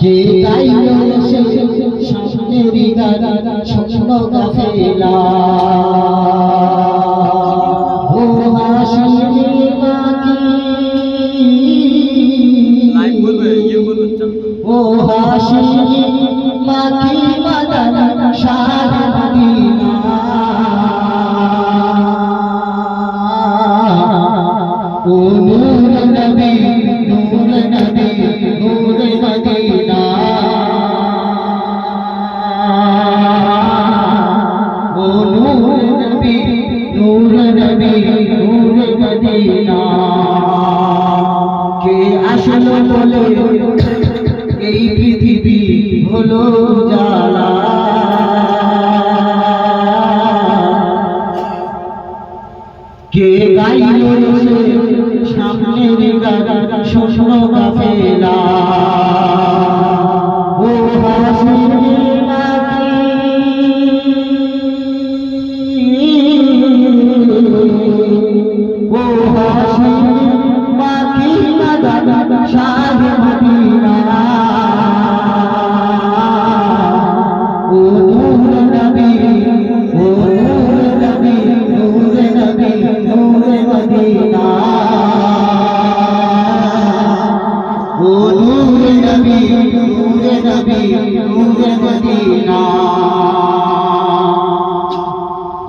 কে গাইল সে সামনের গান স্বপ্ন গাফেলা ও লাইভ করবে ইয়ে ও হাসিনে মাকি মাদান শাহ মদিনা ও নূর আসলো বলে এই পৃথিবী হলো জ্বালা। কে গাইল সামনের গান শোষণ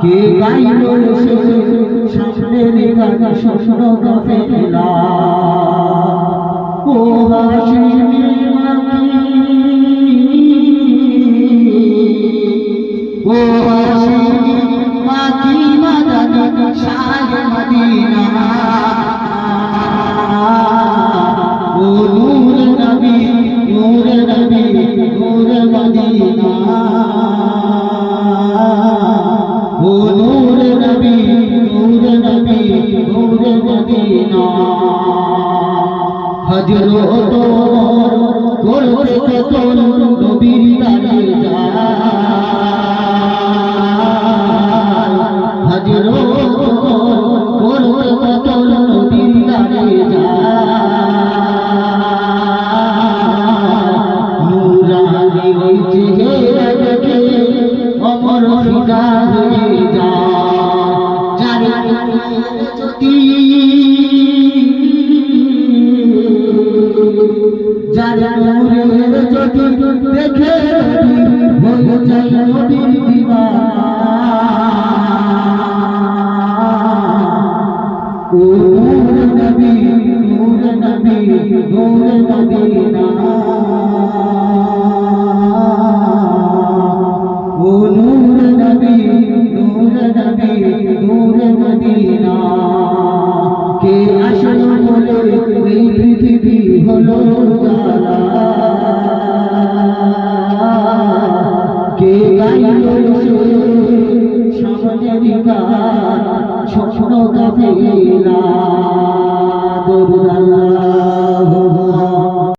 কে গাইল সামনে গান স্বপ্ন হাসিনে হজরত করতে কত নবীর দাঁড়ে যায় হজরত করতে কত নবীর দাঁড়ে যায় নূরানি ওই চেহারা দেখে দেখে হয়ে দিওয়ানা ও নূর নবী নূর নবী নূর মদিনা ও নূর নবী নূর নবী নূর মদিনা কে আসলো বলে এই পৃথিবী হলো? গাফেলা